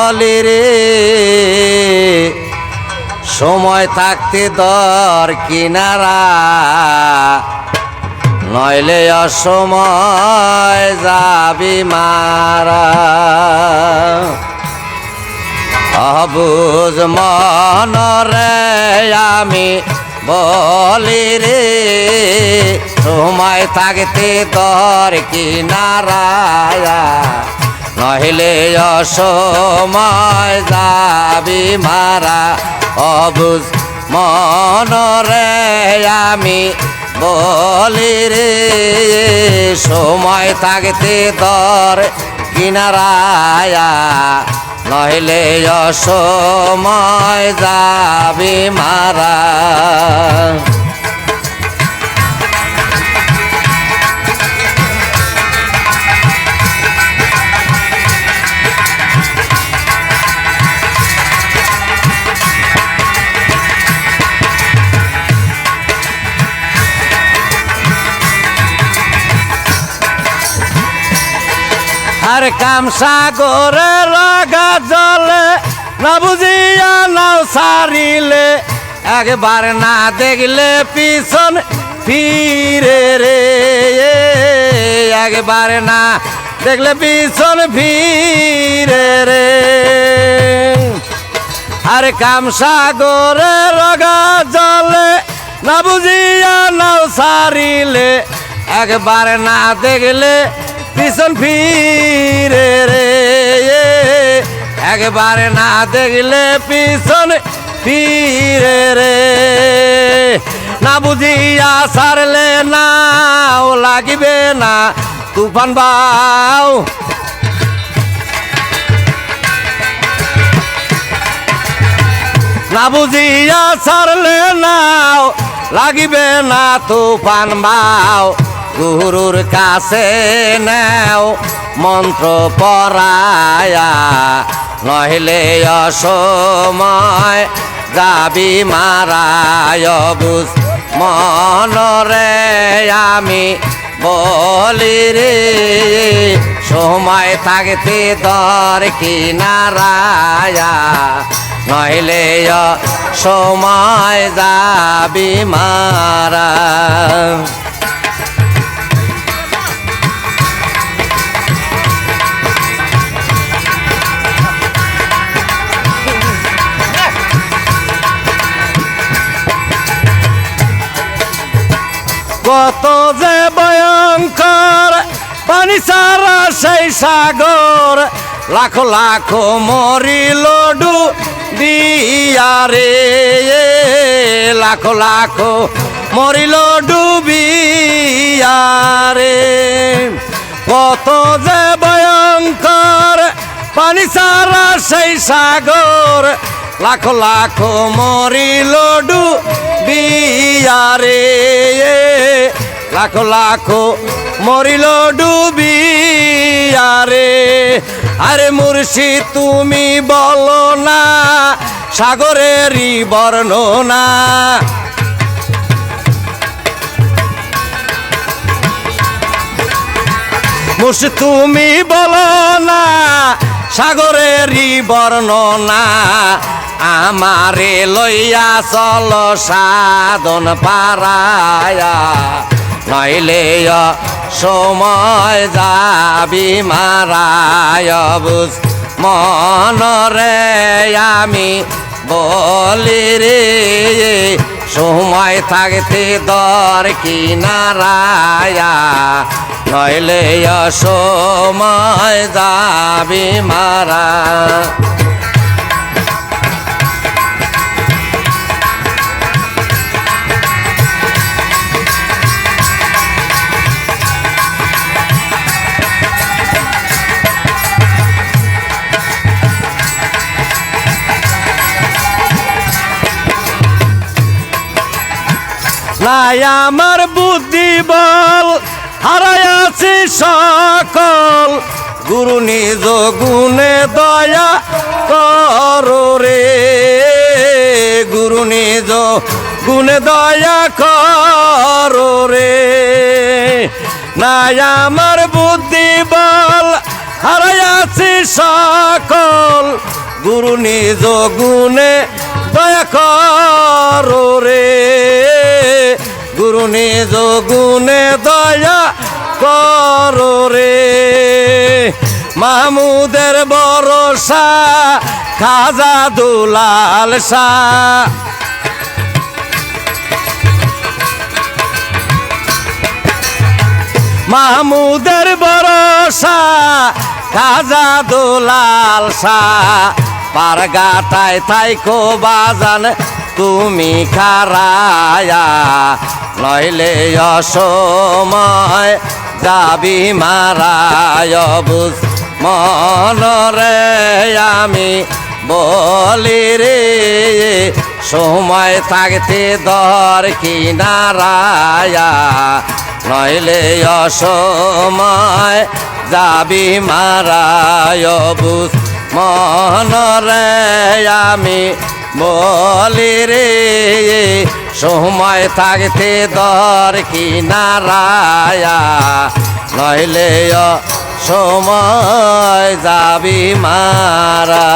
বলে রে, সময় থাকতে দর কিনারা, নইলে অসময় যাবি মারা। অবুজ মনরে আমি বলি রে, সময় থাকতে দর কিনারা। নহিলে অসময় যাবি মারা অবুজ মনরে আমি বলি রে, সময় থাকতে দর কিনারায়া। নইলে অসময় যাবি মারা আর কাম সাগরে লাগা জলে, না বুঝিয়া নাও সারিলে। একবার না দেখলে পিছন ফিরে রে। একবার না দেখলে পিছন ফিরে রে। আর কাম সাগরে রগা জলে, না বুঝিয়া নাও সারিলে। একবার না দেখলে পিছন ফিরে রে একবার না দেখলে পিছন ফিরে রে। না বুঝিয়া সারলে নাও লাগিবে না তুফান বাউ না বুঝিয়া ছাড়লে নাও লাগিবে না তুফান বাও। গুরুর কাছে নেও মন্ত্র পরায়া নহিলে অসময় যাবি মারায় বুঝ মনরে আমি বলি রে, সময় থাকতে দর কিনারায়া নইলে সময় যাবি মারা। কত যে ভয়ঙ্কর, পানি সারা সেই সাগর, লাখো লাখো মরিল ডু দিয়ারে লাখো লাখো মরিল ডুবিয়ারে কত যে ভয়ঙ্কর, পানি সারা সেই সাগর, লাখো লাখো মরিল ডুবিয়ারে লাখো লাখো মরিল ডুবিয়ারে আরে মুর্শি তুমি বলো না, সাগরেরই বর্ণনা। মুর্শ তুমি বলো না, সাগরেরই বর্ণনা। আমারে লইয়া চল সাধন পারায়া নইলে সময় যাবি মারায় বুঝ। মনরে আমি বলি রে, সময় থাকতে দর কিনারায়া নইলে সময় যাবি মারা। নাই আমার বুদ্ধি বল হারাইয়াছি সকল। গুরু নিজ গুণে দয়া করো রে। গুরু নিজ গুণে দয়া করো রে। নাই, আমার বুদ্ধি বল হারাইয়াছি সকল। গুরু নিজ গুণে দয়া করো রে। গুরু নিজ গুণে দয়া করো রে। মাহমুদের ভরসা, খাজা দুলাল শাহ। মাহমুদের ভরসা, খাজা দুলাল শাহ। পারগাটায় থাইকো বাজান তুমি খারায়া, নইলে অসময় যাবি মারায়। বুঝ মনরে আমি বলি রে, সময় থাকতে দর কিনারায়া নইলে অসময় যাবি মারায়। বুঝ মনরে আমি বলি রে সময় থাকতে দর কিনারায়া নইলে সময় যাবি মারা।